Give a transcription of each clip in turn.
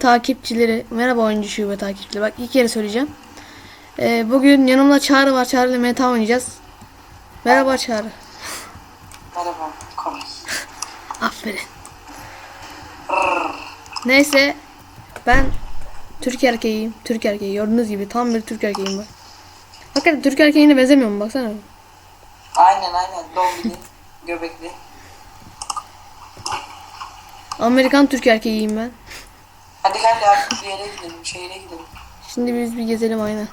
takipçileri. Merhaba oyuncu şube takipçileri. Bak ilk kere söyleyeceğim. Ee, bugün yanımda Çağrı var. Çağrı ile meta oynayacağız. Merhaba Çağrı. Merhaba, komik. Aferin. Neyse. Ben Türk erkeğiyim. Türk erkeği. Gördüğünüz gibi tam bir Türk erkeğim var. Hakikaten Türk erkeğine benzemiyor mu? Baksana. Aynen aynen, dombili, göbekli. Amerikan Türk erkeğiyim ben. Hadi gel ya bir yere gidelim, şehire gidelim. Şimdi biz bir gezelim aynen.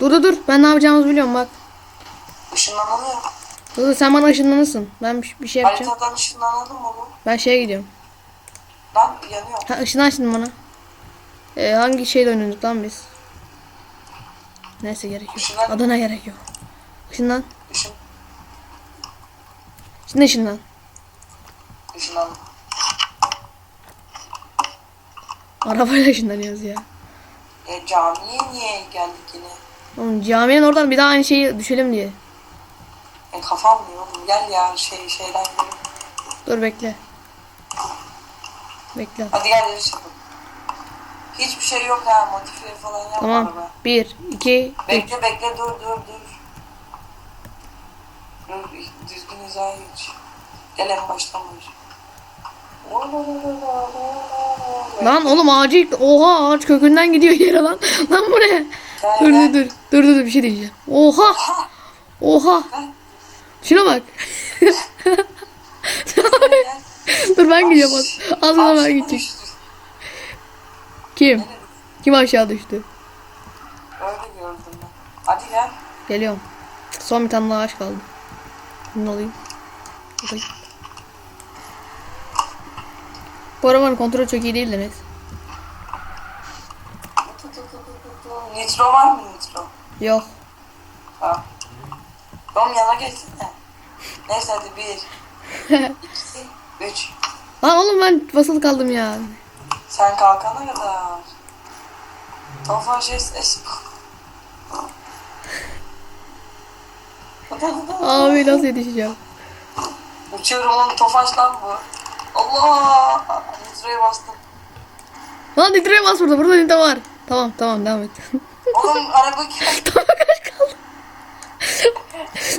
Dur dur dur. Ben ne yapacağımızı biliyorum bak. Işınlanalım. Dur dur sen bana ışınlanırsın. Ben bir, bir şey yapacağım. Haritadan ışınlanalım oğlum. Ben şeye gidiyorum. Lan yanıyor. Ha ışınlan şimdi bana. Ee, hangi şeyle oynuyorduk lan biz? Neyse gerek yok. Işınlan. Adına gerek yok. Işınlan. Işın, Şimdi ışınlan. Işınlan. Arabayla ışınlanıyoruz ya. E camiye niye geldik yine? Oğlum caminin oradan bir daha aynı şeyi düşelim diye. E kafam diyor oğlum, gel ya şey şeyden gidelim. Dur bekle. Bekle. Hadi gel yarış yapalım. Hiçbir şey yok ha, modifiye falan yapma Tamam. araba. Bir, iki, üç. Bekle bekle dur dur dur. Dur düzgün hizaya geç. Gel en baştan baş. Lan oğlum ağacı. Oha ağaç kökünden gidiyor yere lan. Lan bu ne? Dur dur dur. Dur dur dur bir şey diyeceğim. Oha. Ha, Oha. Şuna bak. dur ben gidiyorum. Az, az daha ben gideceğim. Kim? Kim aşağı düştü? Öyle gördüm ben. Hadi gel. Geliyorum. Son bir tane daha ağaç kaldı. Ne olayım? Bakayım. Bu arabanın kontrolü çok iyi değil de neyse. Nitro var mı nitro? Yok. Ha. Oğlum yana geçsene. Neyse hadi bir, iki, üç. Lan oğlum ben basılı kaldım ya. Sen kalkana kadar. Tofaş es es. Abi nasıl yetişeceğim? Uçuyorum oğlum Tofaş lan bu. Allah! Nitro'ya bastım. Lan nitroya bas burada. Burada nitro var. Tamam tamam devam et. Oğlum araba tamam kaç kaldı.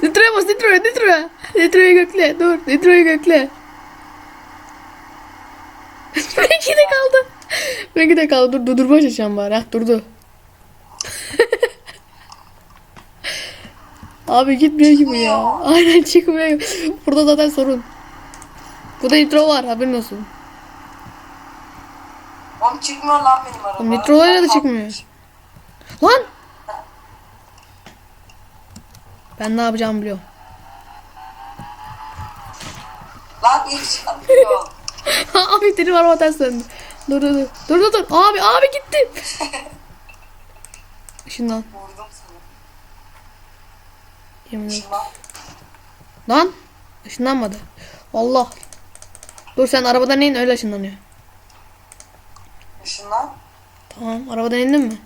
nitroya bas nitroya nitroya. Nitroyu gökle. Dur nitroyu gökle. Benimki de kaldı. Benimki de kaldı. Dur durdurmaya çalışacağım bari. Heh, durdu. Abi gitmiyor ki bu ya. Aynen çıkmıyor. Burada zaten sorun. Burada nitro var haberin olsun. Oğlum çıkmıyor lan benim araba. Oğlum nitrolarla da çıkmıyor. Lan! Ben ne yapacağımı biliyorum. Lan hiç yapmıyor. abi deli var ters döndü. Dur dur dur. Dur dur dur. Abi abi gitti. Işınlan. Vurdum seni. Yemin ederim. Lan. Işınlanmadı. Allah. Dur sen arabadan in öyle ışınlanıyor. Şundan. Tamam arabadan indin mi?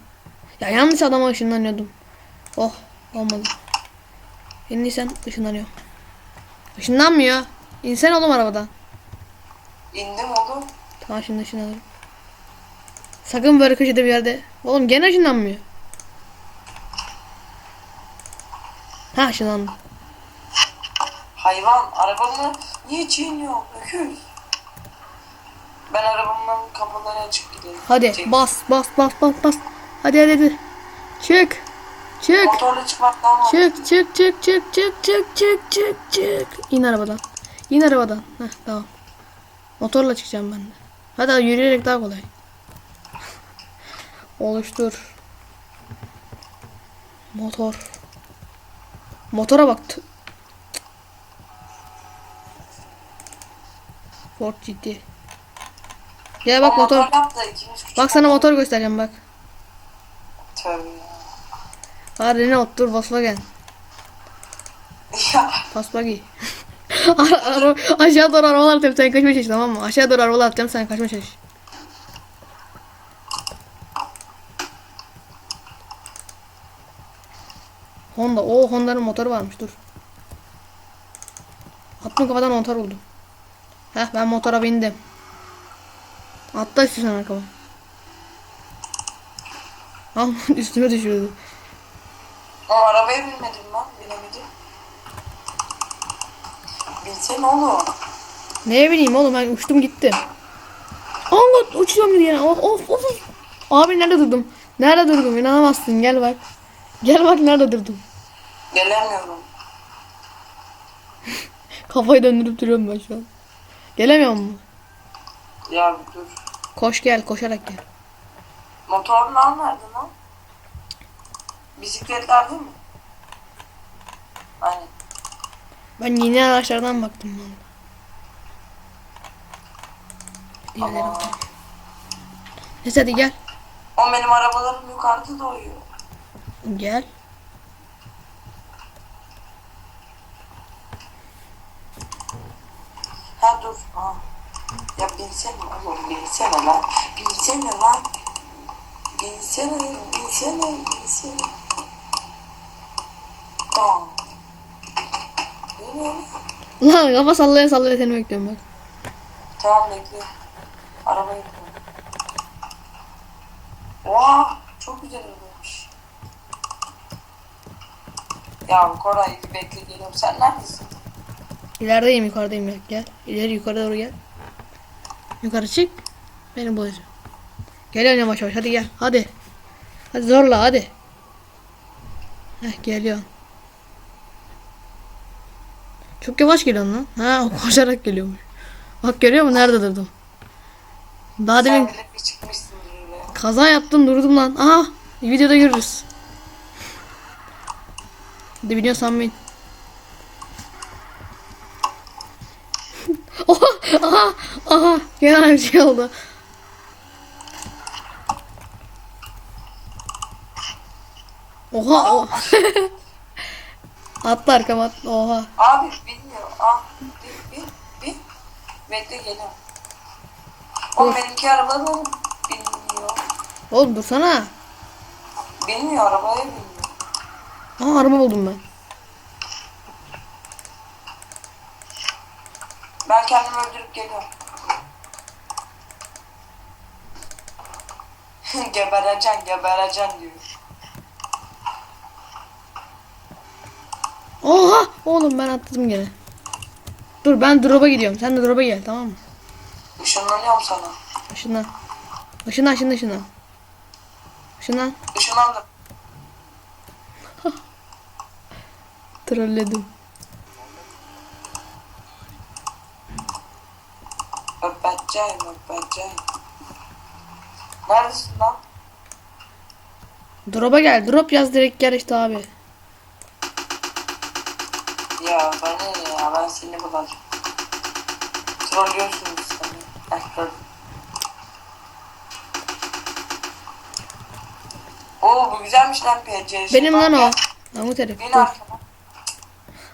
Ya yanlış adama ışınlanıyordum. Oh olmadı. İndiysen ışınlanıyor. Işınlanmıyor. İnsen oğlum arabadan. İndim oğlum. Tamam şimdi ışınlanırım. Sakın böyle köşede bir yerde. Oğlum gene ışınlanmıyor. Ha ışınlandı. Hayvan arabamı niye çiğniyor? Öküz. Ben arabamın kapıları açık gidelim. Hadi Çek. bas bas bas bas bas. Hadi hadi hadi. Çık. Çık. Motorla çıkmak daha mı? Çık çık çık çık çık çık çık çık çık. İn arabadan. İn arabadan. Heh tamam. Motorla çıkacağım ben de. Hadi yürüyerek daha kolay. Oluştur. Motor. Motora bak. Ford GT. Gel bak motor. Bak sana motor göstereceğim bak. Tövbe ya. Ha Renault dur Volkswagen. Ara- aşağı doğru arabalar atacağım sen kaçmaya çalış tamam mı? Aşağı doğru arabalar atacağım sen kaçmaya çalış. Honda. O Honda'nın motoru varmış dur. Attım kafadan motor buldum. Heh ben motora bindim. Atla istiyorsan arkama. Al üstüme düşürdü. O arabaya binmedim lan. Binemedim. Binsene oğlum. Neye bileyim oğlum ben uçtum gittim. Allah uçuyorum yine. Of of of. of. Abi nerede durdum? Nerede durdum? İnanamazsın gel bak. Gel bak nerede durdum. Gelemiyorum. Kafayı döndürüp duruyorum ben şu an. Gelemiyor mu? Ya bir dur. Koş gel koşarak gel. Motorlar nerede lan? Bisikletler değil mi? Aynen. Ben yeni araçlardan baktım ben. Diğerleri Ama. Neyse hadi gel. o benim arabalarım yukarıda doyuyor. Gel. Ha dur. Ha. Ya binsene oğlum binsene lan. Binsene lan. Binsene, binsene, binsene. Tamam. Lan kafa sallaya sallaya seni bekliyorum bak. Tamam bekle. Arabaya gidiyorum. Oha! Çok güzel arabaymış. Ya Koray bekle geliyorum. Sen neredesin? İlerideyim yukarıdayım ya. Gel. İleri yukarı doğru gel. Yukarı çık. Beni bulacağım. Geliyorum yavaş yavaş hadi gel. Hadi. Hadi zorla hadi. Heh geliyor. Çok yavaş geliyorsun lan. Ha o koşarak geliyormuş. Bak görüyor musun nerede durdum? Daha demin kaza yaptım durdum lan. Aha videoda görürüz. Hadi biniyorsan bin. Oha, aha, aha, gene bir şey oldu. Oha, oha. Atla arkama atla, oha. Abi bilmiyor. Ah, bir, bir, bir. Bekle geliyorum. O Dur. benimki araba da bilmiyor. Oğlum dursana. Bilmiyor arabaya bilmiyor. Aha araba buldum ben. Ben kendimi öldürüp geliyorum. gebereceksin, gebereceksin diyor. Oha, oğlum ben atladım gene. Dur ben drop'a gidiyorum. Sen de drop'a gel tamam mı? Işınlanıyorum sana. Işınlan. Işınlan, ışınlan, ışınlan. Işınlan. Işınlandım. Trolledim. Öpeceğim, öpeceğim. Neredesin lan? Drop'a gel. Drop yaz direkt gel işte abi. Ya bana ne ya ben seni bulacağım. Trollüyorsunuz seni. Gördüm. Oo bu güzelmiş lan PC. Benim lan o. Mahmut herif. Bin arkama.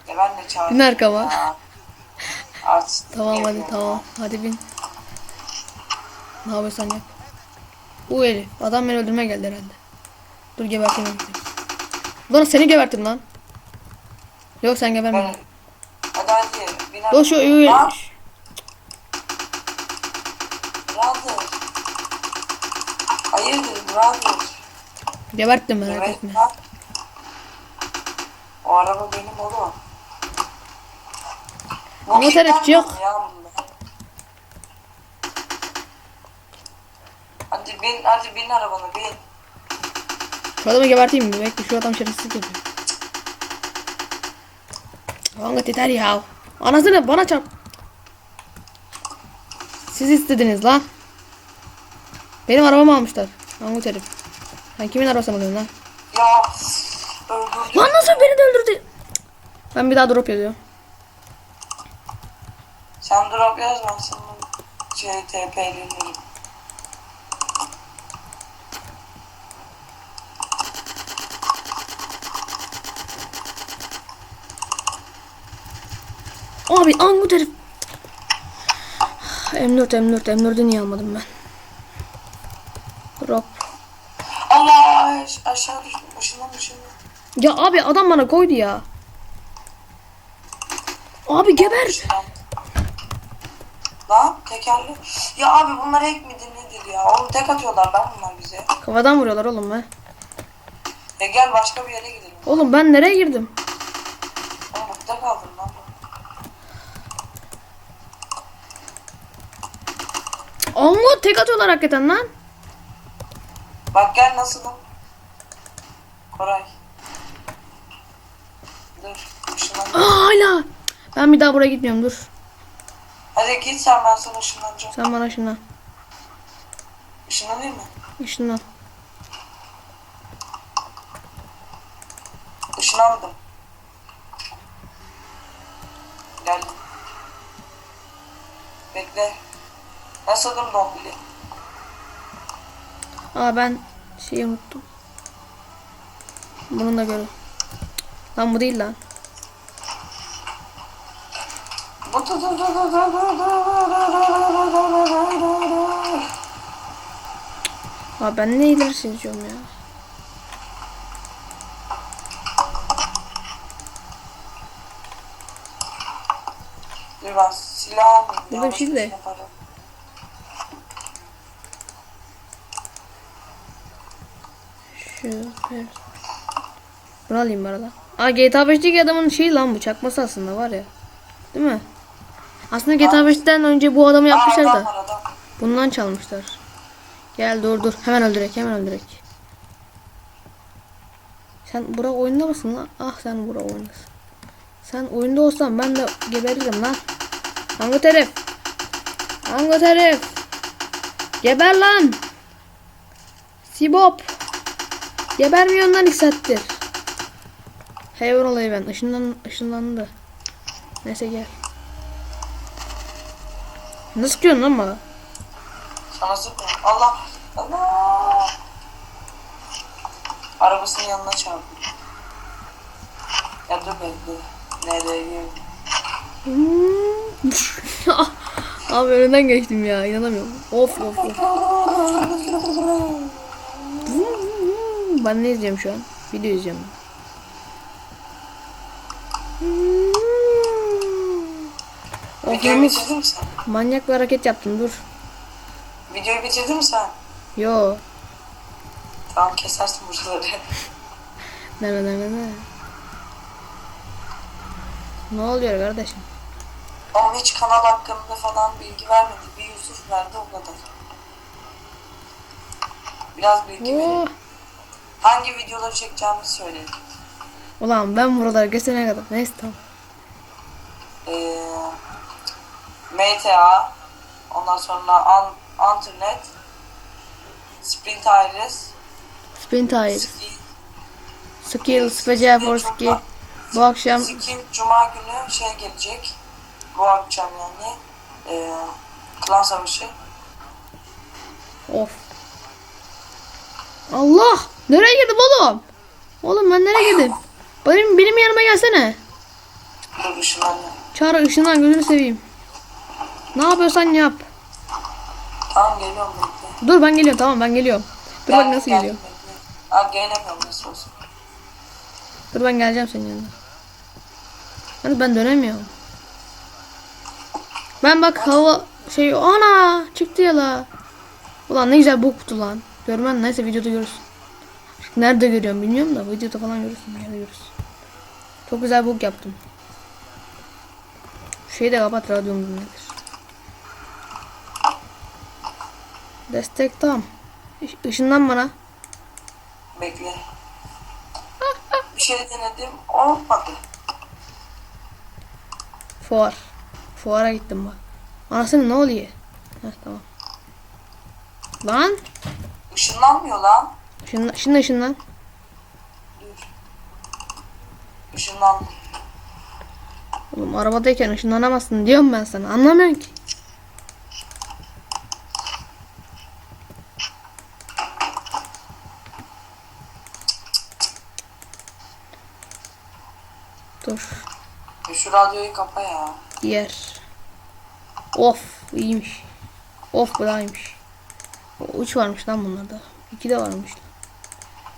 Ya ben de çağırdım. Bin arkama. Ya. Artist Tamam hadi tamam. Hadi bin. Ne yapıyorsan yap. Bu herif. Adam beni öldürmeye geldi herhalde. Dur geberteyim. Lan seni gebertim lan. Yok sen geberme. Ben... Hadi hadi. Dur şu arkama. ü- Lan, Brother. Hayırdır brother. Geberttim merak Evet etme. lan. O araba benim oğlum. Ama tarafçı yok. Hadi bin, hadi bin arabana bin. Şu adamı geberteyim mi? Bekle şu adam şerefsizlik yapıyor. Anlat yeter ya. Anasını bana çarp. Siz istediniz lan. Benim arabamı almışlar. Angut herif. Sen kimin arabasını alıyorsun lan? Ya öldürdüm. Lan nasıl beni de öldürdü? Ben bir daha drop yazıyorum. Sen drop yaz ben sana şey TP'lenirim. Abi Angut herif. M4 M4 M4'ü niye almadım ben? Drop. Allah aş- aşağı düştüm. Başından. Ya abi adam bana koydu ya. Abi geber. Tekerli. Ya abi bunlar ek midir nedir ya? Oğlum tek atıyorlar lan bunlar bize. Kafadan vuruyorlar oğlum be. E gel başka bir yere gidelim. Oğlum ben nereye girdim? Oğlum burada kaldım lan. Allah tek atıyorlar hakikaten lan. Bak gel nasılım? Koray. Dur. Işınlan. Aa hala. Ben bir daha buraya gitmiyorum dur. Hadi git sen ben sana ışınlanacağım. Sen bana ışınlan. Işınlanayım mı? Işınlan. Işınlandım. Geldim. Bekle. Nasılım Dombili? Aa ben şeyi unuttum. Bunu da görün. Lan bu değil lan. Aa ben ne ileri seziyorum ya. Dur ben silah almayayım. Burada bir şey de. Yaparım. Evet. Bunu alayım bu arada. Aa GTA 5'teki adamın şeyi lan bu çakması aslında var ya. Değil mi? Aslında GTA 5'ten önce bu adamı yapmışlar da. Bundan çalmışlar. Gel dur dur. Hemen öldürek hemen öldürek. Sen bura oyunda mısın lan? Ah sen bura oyundasın. Sen oyunda olsan ben de geberirim lan. Hangi herif? Hangi herif? Geber lan. Sibop. Gebermiyorsun lan hissettir. Hayvan olayı ben. Işınlan, ışınlandı. Neyse gel. Ne sıkıyorsun lan bana? Sana sıkma. Allah. Allah. Arabasının yanına çarptı. Ya dur bekle. Nereye? Hmm. Abi önünden geçtim ya inanamıyorum. Of of of. Ben ne izliyorum şu an? Video izliyorum. Of Videoyu yalnız bitirdin mi sen? manyak bir hareket yaptım dur. Videoyu bitirdin mi sen? Yo. Tamam kesersin buraları. Ne ne ne ne ne. Ne oluyor kardeşim? Ama hiç kanal hakkında falan bilgi vermedi. Bir Yusuf verdi o kadar. Biraz bilgi verin. Hangi videoları çekeceğimizi söyleyin. Ulan ben buralara geçene kadar. Neyse tamam. Ee, MTA, ondan sonra An Anternet, Sprint Iris, Spin tire. Ski, Skill, special for skill. Bu akşam Ski Cuma günü şey gelecek. Bu akşam yani. Ee, Klan Savaşı. Of. Allah! Nereye girdim oğlum? Oğlum ben nereye girdim? Benim, benim yanıma gelsene. Dur ışınlanıyor. Çağrı ışından gözünü seveyim. Ne yapıyorsan yap. Tamam geliyorum bekle. Dur ben geliyorum tamam ben geliyorum. Dur bak nasıl gel, geliyor. bekle. Abi gelemiyorum nasıl olsun. Dur ben geleceğim senin yanına. Hani ben dönemiyorum. Ben bak hava şey ana çıktı ya la. Ulan ne güzel boktu lan. Görmen neyse videoda görürsün. Nerede görüyorum bilmiyorum da videoda falan görürsün. Nerede görürsün. Çok güzel bok yaptım. Şeyi de kapat radyom dinlenir. Destek tam. Iş- Işınlan bana. Bekle. Bir şey denedim olmadı. Fuar. Fuara gittim bak. Anasını ne oluyor? Heh tamam. Lan. Işınlanmıyor lan. Işınlan, şimdi ışınlan. Dur. Işınlandı. Oğlum arabadayken ışınlanamazsın diyorum ben sana. Anlamıyorsun ki. Dur. E şu radyoyu kapa ya. Diğer. Of iyiymiş. Of bu da iyiymiş. O, Üç varmış lan bunlarda. İki de varmış.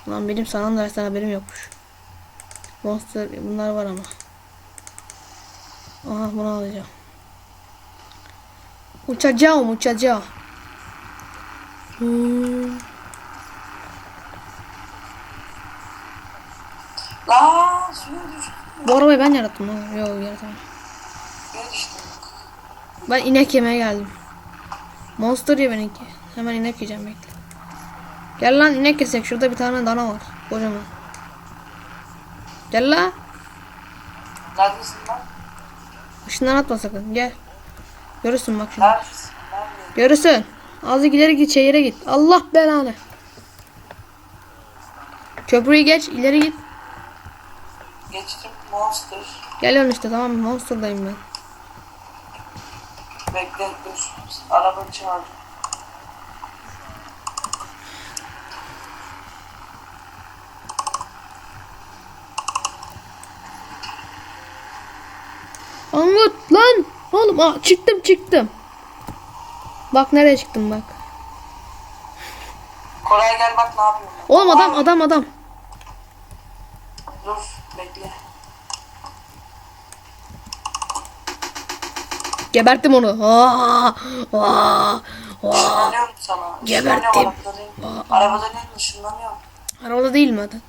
Lan benim sanam dersten haberim yokmuş. Monster bunlar var ama. Aha bunu alacağım. Uçacağım uçacağım. Hmm. Lan suya düştüm. Bu arabayı ben yarattım lan. Yok düştüm. Ben inek yemeye geldim. Monster ya benimki. Hemen inek yiyeceğim bekle. Gel lan inek kesek. Şurada bir tane dana var. Kocaman. Gel la. Neredesin lan? Işından atma sakın. Gel. Görürsün bak şimdi. Neredesin? Nerede? Görürsün. Azıcık ileri git şehire git. Allah belanı. Köprüyü geç ileri git. Geçtim monster. Geliyorum işte tamam? Monster'dayım ben. Bekle dur. Araba çağırdı. Anlat lan. Oğlum aa, çıktım çıktım. Bak nereye çıktım bak. Koray gel bak ne yapıyorum. ben. Oğlum adam adam adam. Dur bekle. Geberttim onu. Aa, aa, aa. Işınlanıyorum sana. Geberttim. Işınlanıyorum, Arabadan in. Arabadan in ışınlanıyorum. Arabada değil mi adam?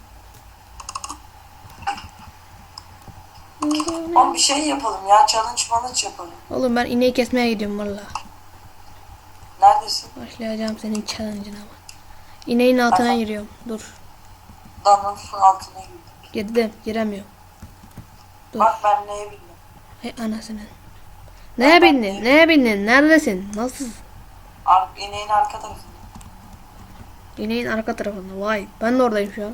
Oğlum bir şey yapalım ya. Challenge challenge yapalım. Oğlum ben ineği kesmeye gidiyorum valla. Neredesin? Başlayacağım senin challenge'ına bak. İneğin altına Aha. giriyorum. Dur. Damlanın altına girdim. Girdim. Giremiyorum. Dur. Bak ben neye bildim. Hey anasını. Neye bindin? Neye bindin? Neredesin? Nasıl? Ar ineğin arka tarafında. İneğin arka tarafında. Vay. Ben de oradayım şu an.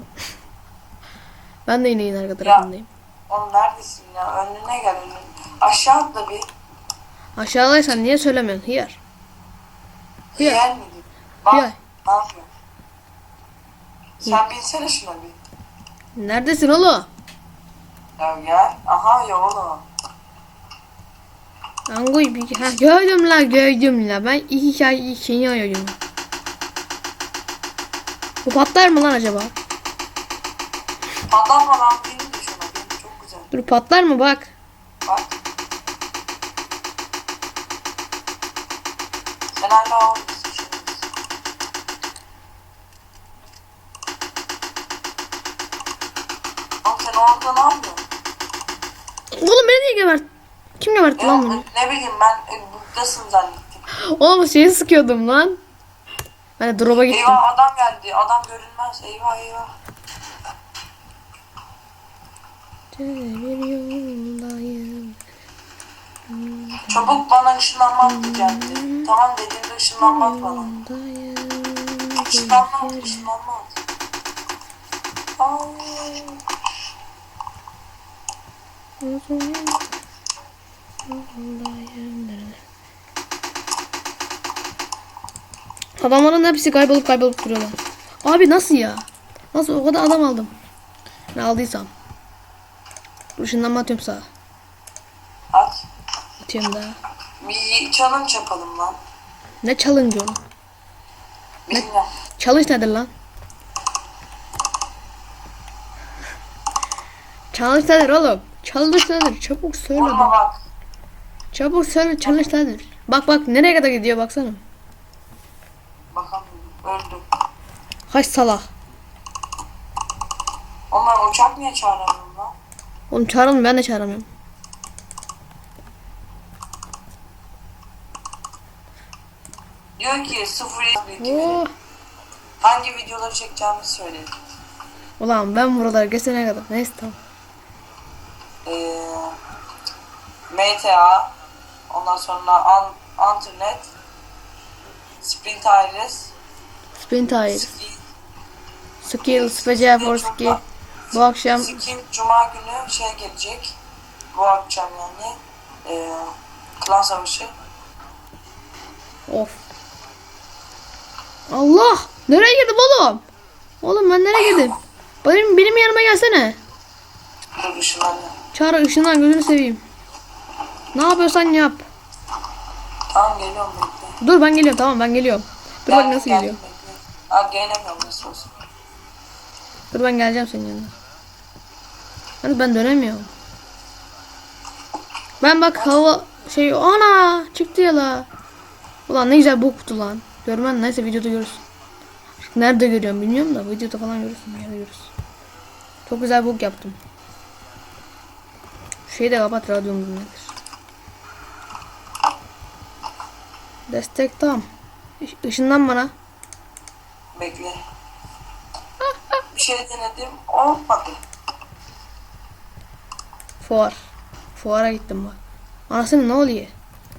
ben de ineğin arka tarafındayım. Oğlum neredesin ya? Önüne gel önüne. Aşağı atla bir. Aşağıdaysan niye söylemiyorsun? Hıyar. Hıyar. Yer miydi? Bak Hıyar. ne yapıyor? Sen binsene şuna bir. Neredesin oğlum? Ya gel. Aha ya oğlum. Angoy bir ha gördüm la gördüm la ben iki şey şeyi arıyorum. Bu patlar mı lan acaba? Patlatma lan beni de şuna. Beni çok güzel. Dur patlar mı bak. Bak. Sen hala oradasın orada ne yapıyorsun? Oğlum beni niye gebert? Kim gebertti lan beni? ne bileyim ben e, buradasın zannettim. Oğlum şeyi sıkıyordum lan. Ben de drop'a gittim. Eyvah adam geldi. Adam görünmez. Eyvah eyvah. Bir yoldayım. Çabuk bana ışınlanmak diyecekti. Tamam dediğimde ışınlanmak bana. Işınlanmak, ışınlanmak. Hayır. Adamların hepsi kaybolup kaybolup duruyorlar. Abi nasıl ya? Nasıl o kadar adam aldım? Ne aldıysam. Dur ışınlanma atıyorum sağa. At. Atıyorum daha. Bir challenge yapalım lan. Ne challenge oğlum? Bilmiyorum. Challenge nedir lan? Challenge nedir oğlum? Nedir? Çabuk söyle Vurma bak. bak. Çabuk söyle nedir? Bak bak nereye kadar gidiyor baksana. Bakalım. Öldü. Kaç salak. Ben uçak niye çağıramıyorum lan? Oğlum çağıralım ben de çağıramıyorum. Diyor ki sıfır. Oh. Hangi videoları çekeceğimizi söyledik. Ulan ben buralara geçene kadar. Neyse tamam. Ee, MTA. Ondan sonra an, Anternet. Sprint Iris. Spin tire. Ski. Skill, special for ski. Bu akşam Skin Cuma günü şey gelecek. Bu akşam yani. Ee, klan savaşı. of. Allah! Nereye girdim oğlum? Oğlum ben nereye girdim? Benim, benim yanıma gelsene. Dur ışınlanıyor. Çağrı ışından gözünü seveyim. Ne yapıyorsan yap. Tamam geliyorum bekle. Dur ben geliyorum tamam ben geliyorum. Dur bak Gel- nasıl gel, geliyor. bekle. Abi gelemiyorum nasıl olsun. Dur ben geleceğim senin yanına. Hani ben dönemiyorum. Ben bak hava şey ana çıktı ya la. Ulan ne güzel boktu lan. Görmen neyse videoda görürsün. Nerede görüyorum bilmiyorum da videoda falan görürsün. Bir yerde görürsün. Çok güzel bok yaptım. Şeyi de kapat radyomuz nedir? Destek tam. Iş- Işınlan bana. Bekle. Bir şey denedim. Olmadı. Fuar. Fuara gittim bak. Anasını ne oluyor?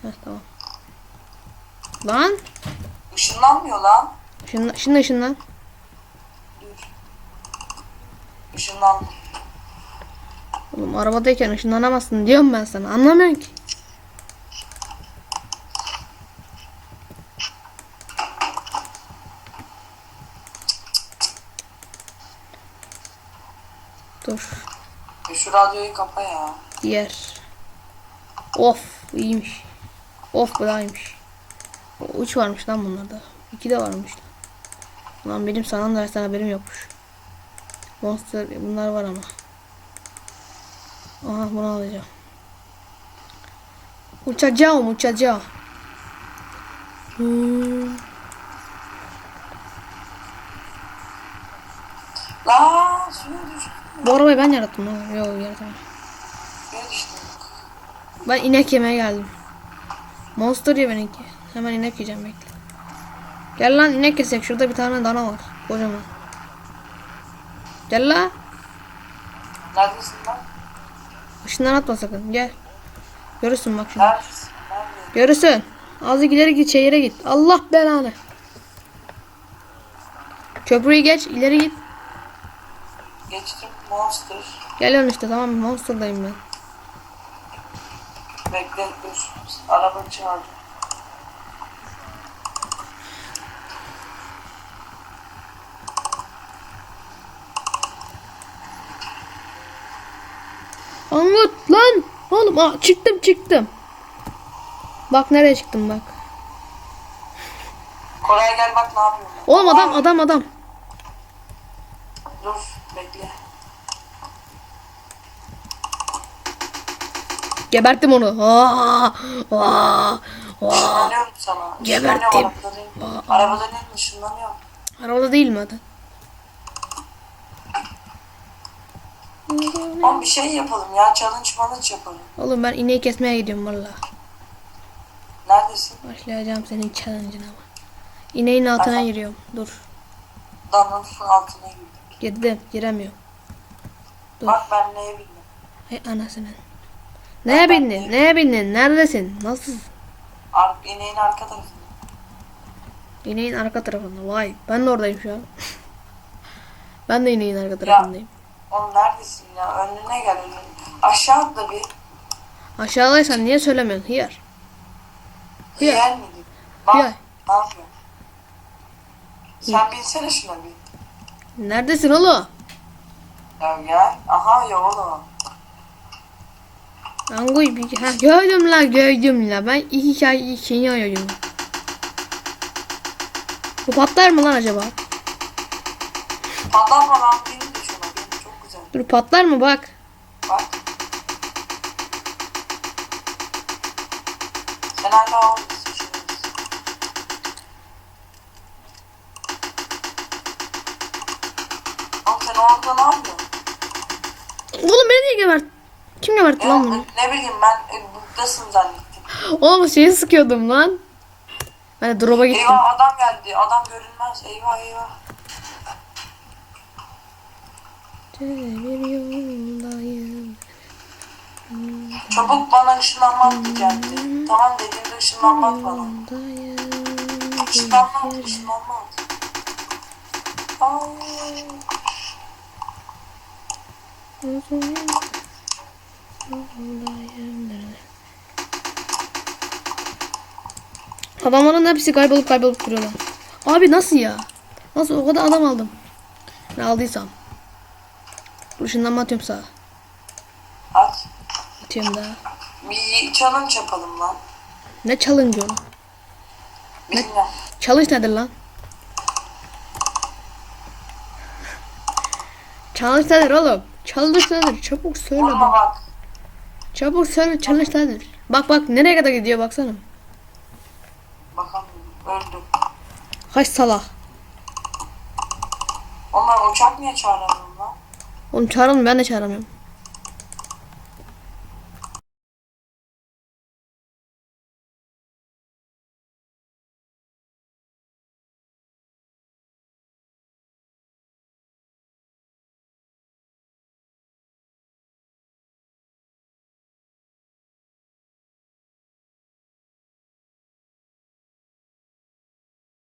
Heh tamam. Lan. Işınlanmıyor lan. Işınlan, şimdi ışınlan. Dur. Işınlandı. Oğlum arabadayken ışınlanamazsın diyorum ben sana. Anlamıyorsun ki. Dur. E şu radyoyu kapa ya. Diğer. Of iyiymiş. Of bu da iyiymiş. O, Üç varmış lan bunlarda. İki de varmış lan. Lan benim sanam dersten haberim yokmuş. Monster bunlar var ama. Aha bunu alacağım. Uçacağım uçacağım. Hmm. Düştüm. Bu arabayı ben yarattım. Yok düştüm. Ben inek yemeye geldim. Monster ya benimki. Hemen inek yiyeceğim bekle. Gel lan inek kesek. Şurada bir tane dana var. Kocaman. Gel la. Neredesin lan? Işından atma sakın. Gel. Görürsün bak şimdi. Görürsün. Azıcık ileri git şehire git. Allah belanı. Köprüyü geç ileri git. Geçtim. Monster. Geliyorum işte tamam? Monster'dayım ben. Bekle dur. Araba çağırdı. Angut lan. Oğlum aa, çıktım çıktım. Bak nereye çıktım bak. Koray gel bak ne yapıyorum. ben. Oğlum adam adam adam. Dur bekle. Geberttim onu. Aa, aa, aa. Geberttim. Arabada değil mi? Işınlanıyorum. Arabada değil mi adam? Oğlum bir şey yapalım ya. Challenge challenge yapalım. Oğlum ben ineği kesmeye gidiyorum valla. Neredesin? Başlayacağım senin challenge'ına. İneğin altına Aha. giriyorum. Dur. Damlanın altına girdim. Girdim. Giremiyorum. Dur. Bak ben neye bildim. Hey anasının. Neye bindin? Neye bindin? Neredesin? Nasıl? Ar ineğin arka tarafında. İneğin arka tarafında. Vay. Ben de oradayım şu an. ben de ineğin arka tarafındayım. Oğlum neredesin ya? Önüne gel önüne. Aşağı atla bir. Aşağıdaysan niye söylemiyorsun? Hıyar. Hıyar. Yer miydi? Bak. Hıyar. Ne yapıyorsun? Sen binsene şuna bir. Neredesin oğlum? Ya gel. Aha ya oğlum. Angoy bir ha gördüm la gördüm la ben iki şey şeyi arıyorum. Bu patlar mı lan acaba? Patlatma lan Dur patlar mı bak. Bak. Sen hala sen orada ne yapıyorsun? Oğlum beni niye gebert? Kim gebertti lan bunu? ne bileyim ben e, buradasın zannettim. Oğlum şeyi sıkıyordum lan. Ben de drop'a gittim. Eyvah adam geldi. Adam görünmez. Eyvah eyvah. Çabuk bana ışınlanmak diyecekti. Tamam dediğimde ışınlanmak bana. Işınlanmak, ışınlanmak. Adamların hepsi kaybolup kaybolup duruyorlar. Abi nasıl ya? Nasıl o kadar adam aldım? Ne aldıysam. Dur ışınlanma atıyorum sağa. At. Atıyorum daha. Bir challenge yapalım lan. Ne challenge oğlum? Bilmem. Challenge nedir lan? Challenge nedir oğlum? Challenge nedir? Çabuk söyle Vurma bak. bak. Çabuk söyle challenge nedir? Bak bak nereye kadar gidiyor baksana. Bakalım. Öldüm. Kaç salak. Onlar uçak niye çağıramıyorum lan? Oğlum çağıralım ben de çağıramıyorum.